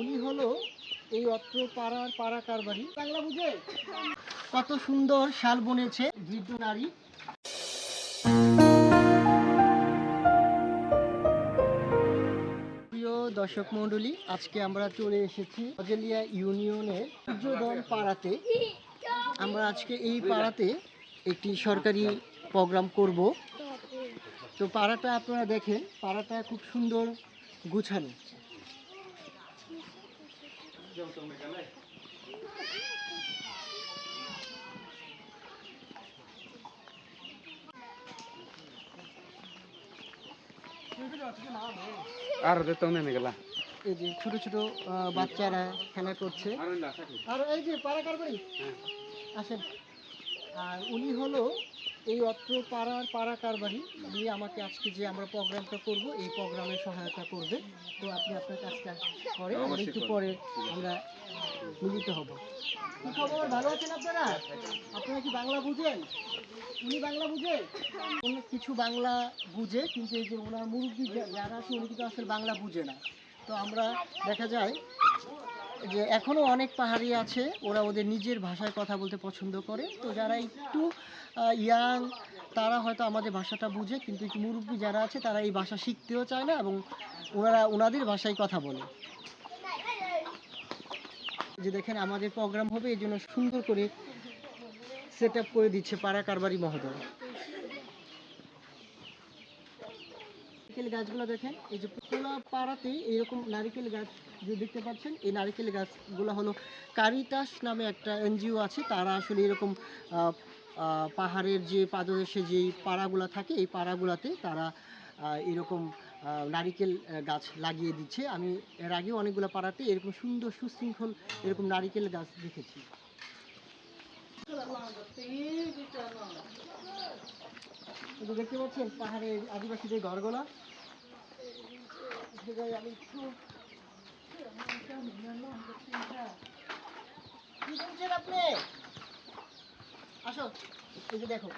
উনি হলো এই অত্র পাড়ার পাড়া কারবারি। বাংলা বুঝে? কত সুন্দর শাল বনেছে বৃদ্ধ নারী। দর্শক মণ্ডলী, আজকে আমরা চলে এসেছি অজেলিয়া ইউনিয়নের সূর্যদল পাড়াতে। আমরা আজকে এই পাড়াতে একটি সরকারি প্রোগ্রাম করব। তো পাড়াটা আপনারা দেখেন, পাড়াটা খুব সুন্দর গুছানো। আর ওদের তো নেমে গেলা এই যে ছোট ছোট বাচ্চারা খেলা করছে। আর এই যে পাড়া কারবারি আসেন। আর উনি হলো এই অত্র পাড়ার পাড়া কারবারি উনি আমাকে আজকে যে আমরা প্রোগ্রামটা করব এই প্রোগ্রামে সহায়তা করবে। তো আপনি আপনার কাজটা আর একটু পরে আমরা মিলিত হব। কি খবর? ভালো আছেন আপনারা? আপনারা কি বাংলা বুঝেন? উনি বাংলা বুঝে উনি কিছু বাংলা বুঝে কিন্তু এই যে ওনার মুরব্বী যারা আছে উনি কিন্তু আসলে বাংলা বুঝে না। তো আমরা দেখা যায় যে এখনও অনেক পাহাড়ি আছে, ওরা ওদের নিজের ভাষায় কথা বলতে পছন্দ করে। তো যারা একটু ইয়াং, তারা হয়তো আমাদের ভাষাটা বুঝে, কিন্তু একটু মুরব্বী যারা আছে, তারা এই ভাষা শিখতেও চায় না এবং ওনারা ওনাদের ভাষায় কথা বলে। যে দেখেন, আমাদের প্রোগ্রাম হবে এই জন্য সুন্দর করে সেট করে দিচ্ছে পাড়া কারবারি মহোদয়। নারিকেল গাছগুলো দেখেন, এই যে পুরো পাড়াতে এইরকম নারিকেল গাছ যে দেখতে পাচ্ছেন, এই নারিকেল গাছগুলো হলো কারিতাস নামে একটা এনজিও আছে, তারা আসলে এরকম পাহাড়ের যে পাদদেশে যে পাড়াগুলো থাকে, এই পাড়াগুলোতে তারা এরকম নারিকেল গাছ লাগিয়ে দিচ্ছে। আমি এর আগে অনেকগুলো পাড়াতে এরকম সুন্দর সুশৃঙ্খল এরকম নারিকেল গাছ দেখেছি। এই যে দেখতে পাচ্ছেন পাহাড়ের আদিবাসীদের ঘরগুলো আমি একটু কি বলছেন আপনি? আসো এই যে দেখো।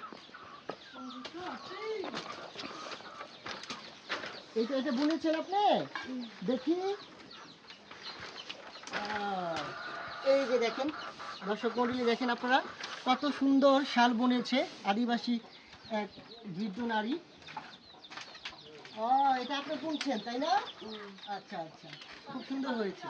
এইটা এটা বুনেছেন আপনি? দেখি। এই যে দেখেন দর্শক মন্ডলী দেখেন আপনারা কত সুন্দর শাল বনেছে আদিবাসী এক বৃদ্ধ নারী। ও এটা আপনি বুনছেন তাই না? আচ্ছা আচ্ছা। খুব সুন্দর হয়েছে।